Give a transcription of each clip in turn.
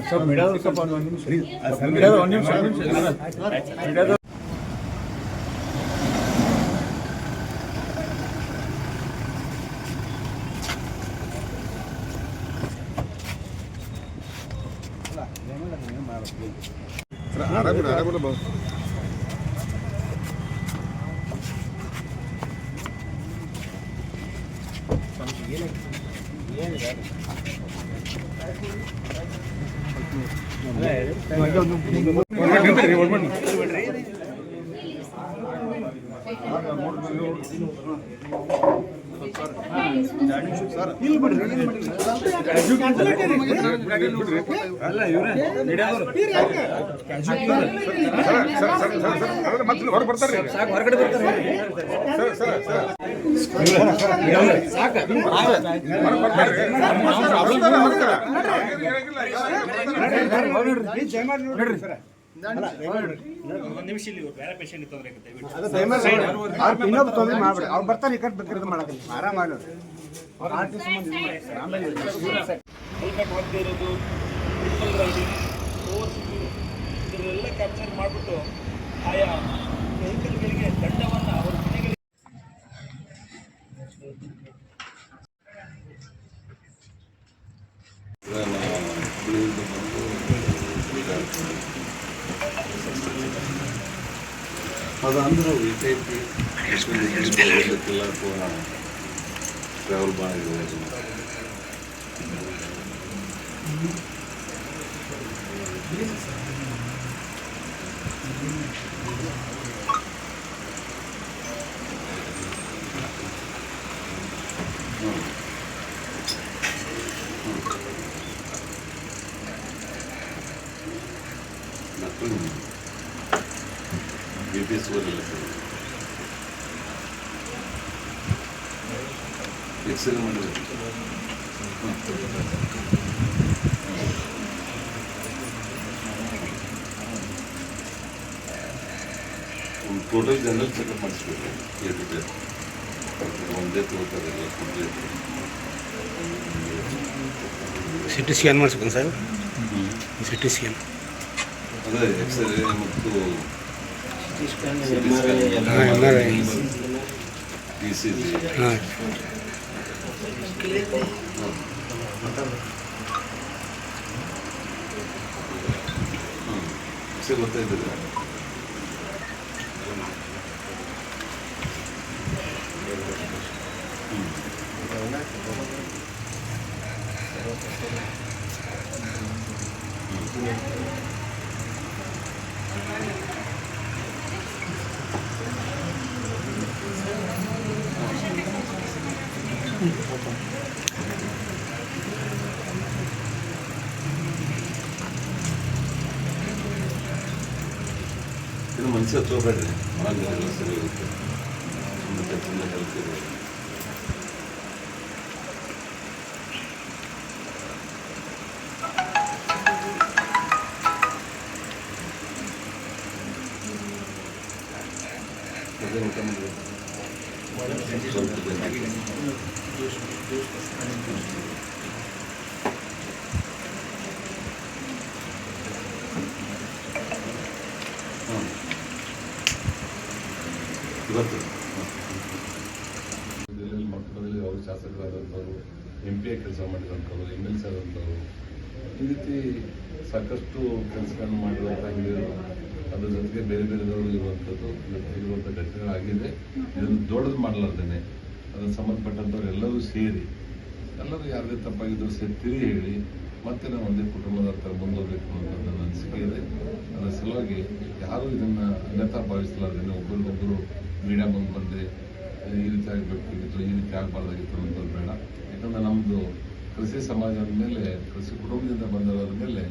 ಸ್ವಲ್ಪ ಮೀಡಿಯಾದವ್ರು ಸ್ವಲ್ಪ ಒಂದು ನಿಮಿಷ ಮೀಡಿಯಾದ ಒಂದು ನಿಮಿಷ ಒಂದು ನಿಮಿಷ ಮೀಡಿಯಾದ ಆರಾಮಿಲ್ಲ ಆರಾಮಿಲ್ಲ ಬಾವು ಅಲ್ಲ ಇವ್ರೆ ಮೀಡಿಯಾದವ್ರು ಮತ್ತೆ ಹೊರಗೆ ಬರ್ತಾರೆ ಸಾಕು ಹೊರಗಡೆ ಬರ್ತಾರೆ ಸರ್ ಸರ್ ಸರ್ ಸಾಕು ಅವ್ರು ಬರ್ತಾರೆ ಈ ಕಡೆ ಬೇಕಾದ್ರೆ ಆರಾಮ ಆರಾಮಾಗಿ ಹೆಲ್ಮೆಟ್ ಒದ್ದೇ ಇರೋದು ಟ್ರಿಪಲ್ ರೈಡಿಂಗ್ ಓವರ್ ಇದನ್ನೆಲ್ಲ ಕ್ಯಾಪ್ಚರ್ ಮಾಡಿಬಿಟ್ಟು ಆಯಾ ವೆಹಿಕಲ್ಗಳಿಗೆ ದಂಡವನ್ನು ಅವರ ಮನೆಗಳಿಗೆ ಅದಂದ್ರೆ ಅಂದರೂ ಟಿ ಪಿ ಎಲ್ಲ ಟ್ರಾವೆಲ್ ಮಾಡಿದೆ ಮತ್ತು ಬಿ ಪಿ ಎಸ್ ಮಾಡಿದ್ರೆ ಒಂದು ಟೋಟಲ್ ಜನರಲ್ ಚೆಕಪ್ ಮಾಡಿಸ್ಬೇಕು ಏನಿದೆ ಒಂದೇ ಕಂಪ್ಲೀಟ್ ಸಿ ಟಿ ಸ್ಕ್ಯಾನ್ ಮಾಡಿಸ್ಬೇಕು ಸರ್? ಸಿ ಟಿ ಸ್ಕ್ಯಾನ್ ಅದೇ ಎಕ್ಸ್ರೇ ಮತ್ತು ಹಾಂ M R I E C G ಗೊತ್ತಾಯ್ತದೆ ಇದು ಮನುಷ್ಯ ತಗೋಬೇಡ್ರಿ ಆಗ ಎಲ್ಲ ಸರಿ ಹೋಗುತ್ತೆ ಮತ್ತೆ ತುಂಬ ಹೆಲ್ತ್ ಜಿಲ್ಲೆಯಲ್ಲಿ ಮಕ್ಕಳಲ್ಲಿ ಅವರು ಶಾಸಕರಾದಂಥವ್ರು ಎಂ ಪಿ ಕೆಲಸ ಮಾಡಿದಂಥವ್ರು ಎಂ ಎಲ್ ಸಿ ಆದಂಥವ್ರು, ಈ ರೀತಿ ಸಾಕಷ್ಟು ಕೆಲಸಗಳನ್ನು ಮಾಡಿರುವಂಥ ಹಿರಿಯರು, ಅದ್ರ ಜೊತೆಗೆ ಬೇರೆ ಬೇರೆದವರು ಇರುವಂಥದ್ದು ಇರುವಂಥ ಘಟನೆಗಳಾಗಿದೆ. ಇದನ್ನು ದೊಡ್ಡದು ಮಾಡಲಾರ್ದೇನೆ. ಅದನ್ನು ಸಂಬಂಧಪಟ್ಟಂಥವ್ರು ಎಲ್ಲರೂ ಸೇರಿ, ಎಲ್ಲರೂ ಯಾರದೇ ತಪ್ಪಾಗಿದ್ದರೂ ಸೇರಿ ತಿರಿ ಹೇಳಿ ಮತ್ತೆ ನಾವು ಒಂದೇ ಕುಟುಂಬದ ಹತ್ರ ಬಂದೋಗ್ಬೇಕು ಅಂತ ನನ್ನ ಅನಿಸಿಕೆ ಇದೆ. ಅದರ ಸಲುವಾಗಿ ಯಾರೂ ಇದನ್ನು ಅನ್ಯತಾ ಭಾವಿಸಲಾರ್ದೇನೆ ಒಬ್ಬರಿಗೊಬ್ಬರು ಮೀಡಿಯಾ ಬಂದು ಬಂದೆ ಈ ರೀತಿ ಆಗಬೇಕಾಗಿತ್ತು, ಈ ರೀತಿ ಆಗಬಾರ್ದಾಗಿತ್ತು ಅನ್ನೋದು ಬೇಡ. ಯಾಕಂದರೆ ನಮ್ಮದು ಕೃಷಿ ಸಮಾಜ ಮೇಲೆ, ಕೃಷಿ ಕುಟುಂಬದಿಂದ ಬಂದವರ ಮೇಲೆ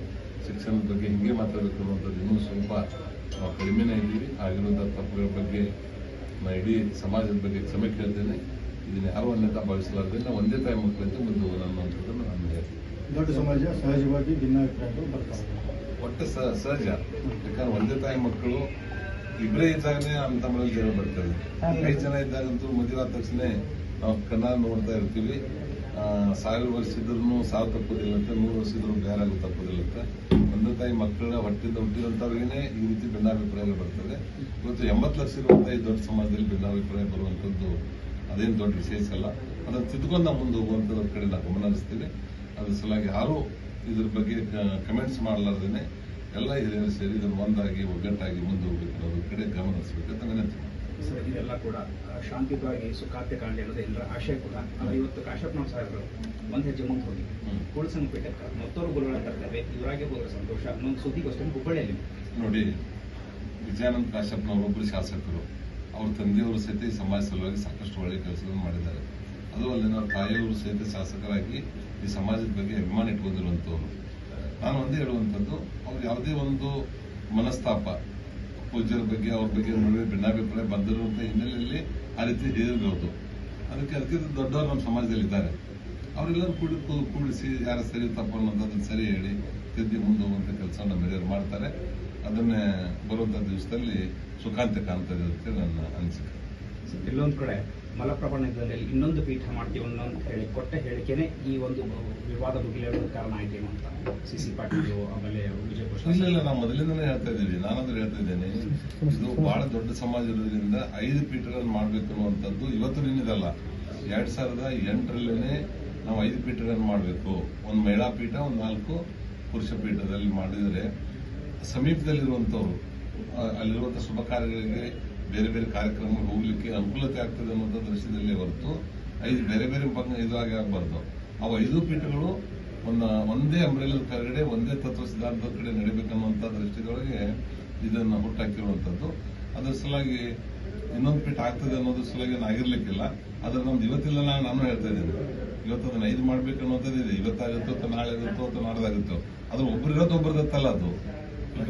ಶಿಕ್ಷಣದ ಬಗ್ಗೆ ಹಿಂಗೆ ಮಾತಾಡಬೇಕು ಅನ್ನೋಂಥದ್ದು ಇನ್ನೂ ಸ್ವಲ್ಪ ನಾವು ಕಡಿಮೆನೇ ಇದ್ದೀವಿ. ಆಗಿರುವಂಥ ತಪ್ಪುಗಳ ಬಗ್ಗೆ ನಾನು ಇಡೀ ಸಮಾಜದ ಬಗ್ಗೆ ಕ್ಷಮೆ ಕೇಳ್ತೇನೆ. ಇದನ್ನು ಯಾರು ಅನ್ಯತಾ ಭಾವಿಸಲಾರ್ದೆ ನಾವು ಒಂದೇ ತಾಯಿ ಮಕ್ಕಳಂತೆ ಮುಂದೆ ನಾನು ಹೇಳ್ತೀನಿ. ದೊಡ್ಡ ಸಮಾಜ ಸಹಜವಾಗಿ ಭಿನ್ನಾಭಿಪ್ರಾಯಗಳು ಬರ್ತಾರೆ ಒಟ್ಟು ಸಹಜ. ಯಾಕಂದ್ರೆ ಒಂದೇ ತಾಯಿ ಮಕ್ಕಳು ಇಬ್ಬರೇ ಇದ್ದಾಗನೇ ನಮ್ಮ ತಮ್ಮಲ್ಲಿ ಜನ ಬರ್ತದೆ ಐದು ಜನ ಇದ್ದಾಗಂತೂ ಮದುವೆ ಆದ ತಕ್ಷಣ ನಾವು ಕನ್ನಡ ನೋಡ್ತಾ ಇರ್ತೀವಿ. ಸಾವಿರ ವರ್ಷ ಇದ್ರೂ ಸಾವು ತಪ್ಪೋದಿಲ್ಲ ಅಂತ ನೂರು ವರ್ಷ ಇದ್ರೂ ಬೇರೆ ಆಗೋ ತಪ್ಪೋದಿಲ್ಲ ಅಂತ ಒಂದೇ ತಾಯಿ ಮಕ್ಕಳನ್ನ ಹೊಟ್ಟಿಂದ ಹುಟ್ಟಿದಂಥವ್ರಿಗೇ ಈ ರೀತಿ ಭಿನ್ನಾಭಿಪ್ರಾಯಗಳು ಬರ್ತದೆ. ಇವತ್ತು ಎಂಬತ್ತು ಲಕ್ಷ ಇರುವಂಥ ಈ ದೊಡ್ಡ ಸಮಾಜದಲ್ಲಿ ಭಿನ್ನಾಭಿಪ್ರಾಯ ಬರುವಂಥದ್ದು ಅದೇನು ದೊಡ್ಡ ವಿಶೇಷ ಅಲ್ಲ. ಅದನ್ನು ತಿದ್ಕೊಂಡು ನಾವು ಮುಂದೆ ಹೋಗುವಂಥದ್ರ ಕಡೆ ನಾವು ಗಮನ ಹರಿಸ್ತೀವಿ. ಅದ್ರ ಸಲುವಾಗಿ ಯಾರು ಇದ್ರ ಬಗ್ಗೆ ಕಮೆಂಟ್ಸ್ ಮಾಡಲಾರ್ದೇನೆ ಎಲ್ಲ ಹಿರಿಯರು ಸೇರಿ ಇದನ್ನು ಒಂದಾಗಿ ಒಗ್ಗಟ್ಟಾಗಿ ಮುಂದೆ ಹೋಗ್ಬೇಕು ಅನ್ನೋದ್ರ ಕಡೆ ಗಮನ ಹರಿಸ್ಬೇಕು ಅಂತ ವಿನಂತಿ ಸರ್ ಇದೆಲ್ಲ ಕೂಡ ಶಾಂತಿಯುತವಾಗಿ ಸುಖಾತ್ಯ ಕಾಣಲಿ ಅನ್ನೋದು ಎಲ್ಲರ ಆಶಯ ಕೂಡ. ಆದ್ರೆ ಇವತ್ತು ಕಾಶಪ್ಪನವ್ರ ಸಾಹೇಬರು ಒಂದು ಹೆಜ್ಜೆ ಮುಂದೆ ಹೋಗಿ. ಪೀಠಕ್ಕೆ ಮತ್ತೊರು ಗುರುಗಳನ್ನ ತರ್ತೇವೆ ಇವರಾಗೆ ಹೋದ್ರೆ ಸಂತೋಷ. ಅನ್ನೊಂದು ಸುದ್ದಿಗೋಸ್ಕರ ಹುಬ್ಬಳ್ಳಿಯಲ್ಲಿ. ನೋಡಿ ವಿಜಯಾನಂದ ಕಾಶ್ಯಪ್ನವರು ಒಬ್ಬರು ಶಾಸಕರು. ಅವ್ರ ತಂದೆಯವರು ಸಹಿತ ಈ ಸಮಾಜ ಸಲುವಾಗಿ ಸಾಕಷ್ಟು ಒಳ್ಳೆಯ ಕೆಲಸಗಳನ್ನು ಮಾಡಿದ್ದಾರೆ. ಅದು ಅಲ್ಲಿನ ತಾಯಿಯವರು ಸಹಿತ ಶಾಸಕರಾಗಿ ಈ ಸಮಾಜದ ಬಗ್ಗೆ ಅಭಿಮಾನ ಇಟ್ಕೊಂಡಿರುವಂಥವ್ರು ನಾನು ಒಂದೇ ಹೇಳುವಂಥದ್ದು, ಅವ್ರು ಯಾವುದೇ ಒಂದು ಮನಸ್ತಾಪ, ಪೂಜ್ಯರ ಬಗ್ಗೆ, ಅವ್ರ ಬಗ್ಗೆ ನಡುವೆ ಭಿನ್ನಾಭಿಪ್ರಾಯ ಬಂದಿರುವಂಥ ಹಿನ್ನೆಲೆಯಲ್ಲಿ ಆ ರೀತಿ ಹೇಳಿರ್ಬೋದು ಅದಕ್ಕೆ ಅದಕ್ಕಿಂತ ದೊಡ್ಡವರು ನಮ್ಮ ಸಮಾಜದಲ್ಲಿ ಇದ್ದಾರೆ ಅವರೆಲ್ಲರೂ ಕೂಡಿ ಕೂಡಿಸಿ ಯಾರು ಸರಿ ತಪ್ಪು ಅನ್ನೋದನ್ನು ಸರಿ ಹೇಳಿ ತಿದ್ದಿ ಮುಂದೆ ಹೋಗುವಂತ ಕೆಲಸ ನಮ್ಮ ಹಿರಿಯರು ಮಾಡ್ತಾರೆ. ಅದನ್ನೇ ಬರುವಂಥ ದಿವಸದಲ್ಲಿ ಸುಖಾಂತ್ಯ ಕಾಣ್ತದೆ ಅಂತ ನನ್ನ ಅನಿಸಿಕೆ. ಇಲ್ಲೊಂದು ಕಡೆ ಮಲಪ್ರಭಾ ನಗರದಲ್ಲಿ ಇನ್ನೊಂದು ಪೀಠ ಮಾಡ್ತೀವಿ ಅನ್ನೋಂತ ಹೇಳಿ ಕೊಟ್ಟ ಹೇಳಿಕೆನೆ ಈ ಒಂದು ವಿವಾದ ಭುಗಿಲೇಳೋದಕ್ಕೆ ಕಾರಣ ಆಯ್ತೇನೋ ಅಂತ. ಸಿ ಸಿ ಪಾಟೀಲ್ ಆಮೇಲೆ ವಿಜಯ ಇಲ್ಲ ಇಲ್ಲ ನಾವು ಮೊದಲಿಂದನೇ ಹೇಳ್ತಾ ಇದ್ದೀವಿ ನಾನಂದ್ರೆ ಹೇಳ್ತಾ ಇದ್ದೇನೆ. ಇದು ಬಹಳ ದೊಡ್ಡ ಸಮಾಜ ಇರೋದ್ರಿಂದ ಐದು ಪೀಠಗಳನ್ನು ಮಾಡಬೇಕು ಅನ್ನುವಂಥದ್ದು ಇವತ್ತು ನಿನ್ನಿದಲ್ಲ. ಎರಡ್ ಸಾವಿರದ ಎಂಟರಲ್ಲೇನೆ ನಾವು ಐದು ಪೀಠಗಳನ್ನು ಮಾಡಬೇಕು. ಒಂದು ಮಹಿಳಾ ಪೀಠ ಒಂದು ನಾಲ್ಕು ಪುರುಷ ಪೀಠದಲ್ಲಿ ಮಾಡಿದರೆ ಸಮೀಪದಲ್ಲಿರುವಂಥವ್ರು ಅಲ್ಲಿರುವಂಥ ಶುಭ ಕಾರ್ಯಗಳಿಗೆ ಬೇರೆ ಬೇರೆ ಕಾರ್ಯಕ್ರಮಗಳಿಗೆ ಹೋಗ್ಲಿಕ್ಕೆ ಅನುಕೂಲತೆ ಆಗ್ತದೆ ಅನ್ನೋಂಥ ದೃಶ್ಯದಲ್ಲೇ ಹೊರತು ಐದು ಬೇರೆ ಬೇರೆ ಇದಾಗಿ ಆಗಬಾರ್ದು. ಅವು ಐದು ಪೀಠಗಳು ಒಂದು, ಒಂದೇ ಅಂಬ್ರೆಲದ ಕೆಳಗಡೆ ಒಂದೇ ತತ್ವ ಸಿದ್ಧಾಂತದ ಕಡೆ ನಡಿಬೇಕನ್ನುವಂಥ ದೃಷ್ಟಿದೊಳಗೆ ಇದನ್ನು ಹುಟ್ಟಾಕಿರುವಂಥದ್ದು. ಅದರ ಸಲುವಾಗಿ ಇನ್ನೊಂದು ಪೀಠ ಆಗ್ತದೆ ಅನ್ನೋದ್ರ ಸಲುವಾಗಿ ನಾನು ಆಗಿರ್ಲಿಕ್ಕಿಲ್ಲ. ಅದ್ರ ನಮ್ದು ಇವತ್ತಿಲ್ಲ ನಾನು ನಾನು ಹೇಳ್ತಾ ಇದ್ದೇನೆ. ಇವತ್ತು ಅದನ್ನ ಐದು ಮಾಡ್ಬೇಕು ಅನ್ನೋಂಥದ್ದು ಇದೆ ಇವತ್ತಾಗುತ್ತೋ ಅಥವಾ ನಾಳೆ ಆಗುತ್ತೋ ಅಥವಾ ನಾಡ್ದಾಗುತ್ತೋ. ಅದ್ರ ಒಬ್ರು ಇರೋದು ಒಬ್ಬರದತ್ತಲ್ಲ ಅದು.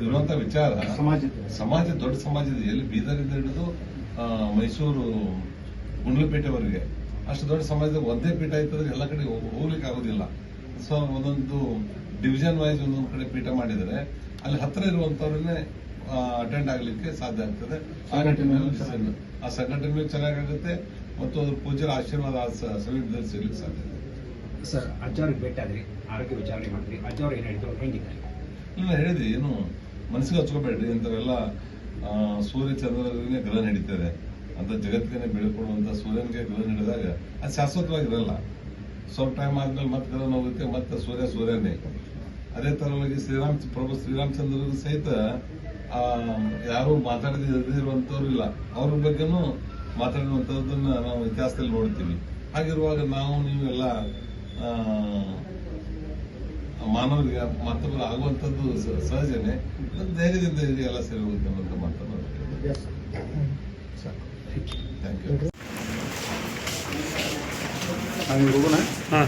ಇರುವಂತ ವಿಚಾರ. ಸಮಾಜದ. ಸಮಾಜ ದೊಡ್ಡ ಸಮಾಜ ಇದೆ ಎಲ್ಲಿ ಬೀದರಿಂದ ಹಿಡಿದು ಆ, ಮೈಸೂರು ಗುಂಡ್ಲಪೇಟೆವರೆಗೆ ಅಷ್ಟು ದೊಡ್ಡ ಸಮಾಜದಾಗ ಒಂದೇ ಪೀಠ ಇತ್ತಂದ್ರೆ ಎಲ್ಲ ಕಡೆ ಹೋಗ್- ಹೋಗ್ಲಿಕ್ಕೆ ಆಗೋದಿಲ್ಲ. ಸೊ ಒಂದೊಂದು ಡಿವಿಷನ್ ವೈಸ್ ಒಂದೊಂದು ಕಡೆ ಪೀಠ ಮಾಡಿದರೆ ಅಲ್ಲಿ ಹತ್ರ ಇರುವಂತವ್ರನ್ನೇ ಅಟೆಂಡ್ ಆಗ್ಲಿಕ್ಕೆ ಸಾಧ್ಯ ಆಗ್ತದೆ. ಆ ನಿಟ್ಟಿನಲ್ಲಿ ಆ ಸಂಘಟನೆ ಚೆನ್ನಾಗಾಗುತ್ತೆ ಮತ್ತು ಅದ್ರ ಪೂಜ್ಯರ ಆಶೀರ್ವಾದ ಸಮೀಪದಲ್ಲಿ ಸಿಗ್ಲಿಕ್ಕೆ ಸಾಧ್ಯ ಇದೆ ಸರ್ ಅಜ್ಜವ್ರಿಗೆ ಭೇಟಿ ಆದ್ರಿ. ಆರೋಗ್ಯ ವಿಚಾರಣೆ ಮಾಡಿದ್ರಿ ಅಜ್ಜವ್ರು ಏನ್ ಹೇಳಿದ್ರು ಹೆಂಗಿದ್ದಾರೆ? ಇಲ್ಲ ಹೇಳಿದ್ರಿ, ಏನು, ಮನಸ್ಸಿಗೆ ಹಚ್ಕೋಬೇಡ್ರಿ ಇಂಥವೆಲ್ಲ ಸೂರ್ಯ ಚಂದ್ರನಿಗೆ ಗ್ರಹ ನಡೀತದೆ ಅಂತ ಜಗತ್ತಿಗೆ ಬೆಳ್ಕೊಡುವಂತ ಸೂರ್ಯನಿಗೆ ಗ್ರಹ ನಡೆದಾಗ ಅದು ಶಾಶ್ವತವಾಗಿರಲ್ಲ. ಸ್ವಲ್ಪ ಟೈಮ್ ಆದ್ಮೇಲೆ ಮತ್ತೆ ಗ್ರಹ ಹೋಗುತ್ತೆ ಮತ್ತೆ ಸೂರ್ಯ ಸೂರ್ಯನೇ. ಅದೇ ತರವಾಗಿ ಶ್ರೀರಾಮ್, ಪ್ರಭು ಶ್ರೀರಾಮಚಂದ್ರರಿಗೂ ಸಹಿತ ಯಾರು ಮಾತಾಡದೆ ಇರುವಂತವ್ರು ಇಲ್ಲ. ಅವ್ರ ಬಗ್ಗೆನೂ ಮಾತಾಡುವಂತದ್ದನ್ನ ನಾವು ಇತಿಹಾಸದಲ್ಲಿ ನೋಡ್ತೀವಿ. ಹಾಗಿರುವಾಗ ನಾವು ನೀವೆಲ್ಲ ಮಾನವರಿಗೆ ಮತ್ತೊಬ್ಬರು ಆಗುವಂಥದ್ದು ಸಹಜನೆ. ಧೈರ್ಯದಿಂದ ಎಲ್ಲ ಸೇರಿ ಅನ್ನೋಂಥ ಮಾತನ್ನು ಥ್ಯಾಂಕ್ ಯು ಹಂಗೆ ಹೋಗೋಣ? ಹಾಂ.